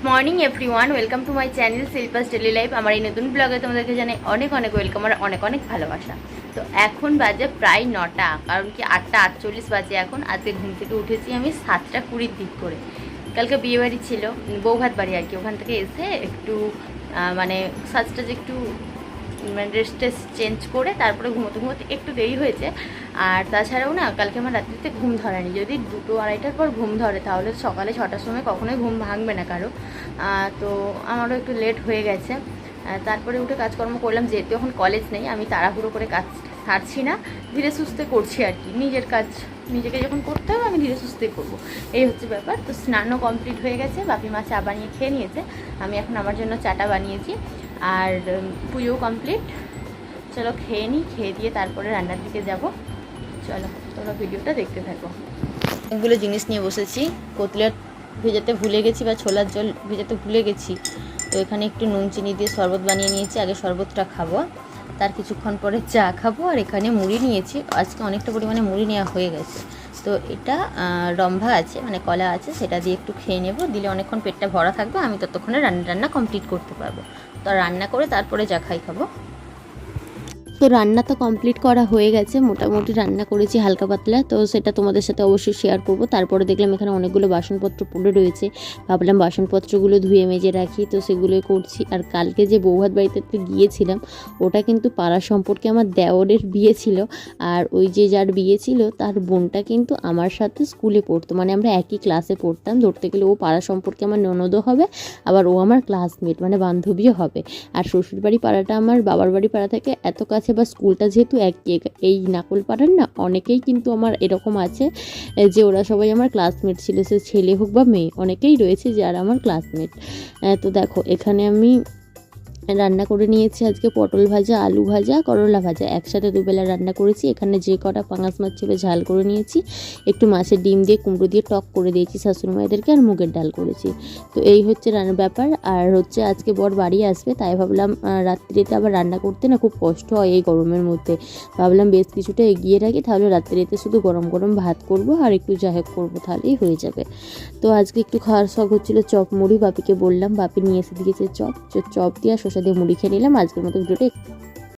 Good morning everyone welcome to my channel Shilpa's daily life আমার এই নতুন ব্লগে তোমাদেরকে জানাই অনেক অনেক ওয়েলকাম আর অনেক অনেক ভালোবাসা। তো এখন বাজে প্রায় নটা, কারণ কি আটটা আটচল্লিশ বাজে এখন। আজকে ঘুম থেকে উঠেছি আমি সাতটা কুড়ির দিক করে। কালকে বিয়েবাড়ি ছিল, বৌভাত বাড়ি আর কি। ওখান থেকে এসে একটু মানে সাজটা যে একটু ড্রেস টেস চেঞ্জ করে তারপরে ঘুমোতে ঘুমোতে একটু দেরি হয়েছে। আর তাছাড়াও না, কালকে আমার রাত্রিতে ঘুম ধরেনি। যদি দুটো আড়াইটার পর ঘুম ধরে, তাহলে সকালে ছটার সময় কখনোই ঘুম ভাঙবে না কারও। তো আমারও একটু লেট হয়ে গেছে। তারপরে উঠে কাজকর্ম করলাম, যেহেতু এখন কলেজ নেই, আমি তাড়াহুড়ো করে কাজ ছাড়ছি না। ধীরে সুস্থে করছি আর কি। নিজের কাজ, নিজেকে যখন করতে হবে, আমি ধীরে সুস্থে করব। এই হচ্ছে ব্যাপার। তো স্নানও কমপ্লিট হয়ে গেছে, বাপি মা চা বানিয়ে খেয়ে নিয়েছে। আমি এখন আমার জন্য চাটা বানিয়েছি। আর পুজোও কমপ্লিট চলো খেয়ে নিই খেয়ে দিয়ে তারপরে রান্নার দিকে যাব। চলো, তোমরা ভিডিওটা দেখতে থাকো। অনেকগুলো জিনিস নিয়ে বসেছি। কোতলার ভেজাতে ভুলে গেছি বা ছোলার জল ভেজাতে ভুলে গেছি। তো এখানে একটু নুন, চিনি দিয়ে শরবত বানিয়ে নিয়েছি। আগে শরবতটা খাব। তার কিছুক্ষণ পরে চা খাব। আর এখানে মুড়ি নিয়েছি। আজকে অনেকটা পরিমাণে মুড়ি নেওয়া হয়ে গেছে। তো এটা রম্ভা আছে মানে কলা আছে, সেটা দিয়ে একটু খেয়ে নেব। দিলে অনেকক্ষণ পেটটা ভরা থাকবে, আমি ততক্ষণে রান্না রান্না কমপ্লিট করতে পারব। তো রান্না করে তারপরে যা খাই খাব। তো রান্না তো কমপ্লিট করা হয়ে গেছে। মোটামুটি রান্না করেছি হালকা পাতলা। তো সেটা তোমাদের সাথে অবশ্যই শেয়ার করব। তারপরে দেখলাম এখানে অনেকগুলো বাসনপত্র পড়ে রয়েছে। ভাবলাম বাসনপত্রগুলো ধুয়ে মেজে রাখি। তো সেগুলোই করছি। আর কালকে যে বৌভাত বাড়িতে গিয়েছিলাম, ওটা কিন্তু পাড়া সম্পর্কে আমার দেওরের বিয়ে ছিল। আর ওই যে যার বিয়ে ছিল, তার বোনটা কিন্তু আমার সাথে স্কুলে পড়তো। মানে আমরা একই ক্লাসে পড়তাম। ধরতে গেলে ও পাড়া সম্পর্কে আমার ননদও হবে, আবার ও আমার ক্লাসমেট মানে বান্ধবীও হবে। আর শ্বশুরবাড়ি পাড়াটা আমার বাবার বাড়ি পাড়া থেকে এত কাছে বা স্কুলটা যেহেতু এক এই নাকল পাড়ার না, অনেকেই কিন্তু আমার এরকম আছে যে ওরা সবাই আমার ক্লাসমেট ছিল, সে ছেলে হোক বা মেয়ে, অনেকেই রয়েছে যারা আমার ক্লাসমেট তো দেখো, এখানে আমি রান্না করে নিয়েছি আজকে পটল ভাজা, আলু ভাজা, করলা ভাজা। একসাথে দুবেলা রান্না করেছি। এখানে যে কটা পাঙাশ মাছ ছিল ঝাল করে নিয়েছি। একটু মাছের ডিম দিয়ে, কুমড়ো দিয়ে টক করে দিয়েছি শাশুড়ি মায়েদেরকে আর মুগের ডাল করেছি। তো এই হচ্ছে রান্নার ব্যাপার। আর হচ্ছে আজকে বর বাড়ি আসবে, তাই ভাবলাম রাত্রিতে আবার রান্না করতে না খুব কষ্ট হয় এই গরমের মধ্যে। ভাবলাম বেশ কিছুটা এগিয়ে রাখি, তাহলে রাত্রিতে শুধু গরম গরম ভাত করব আর একটু যা হোক করব, তাহলেই হয়ে যাবে। তো আজকে একটু খাওয়ার শখ হচ্ছিল চপ মুড়ি, বাপিকে বললাম, বাপি নিয়ে এসে দিয়েছে চপ। চপ দিয়ে শসা দিয়ে মুড়ি খেয়ে নিলাম। আজকের মতো ভিডিওটা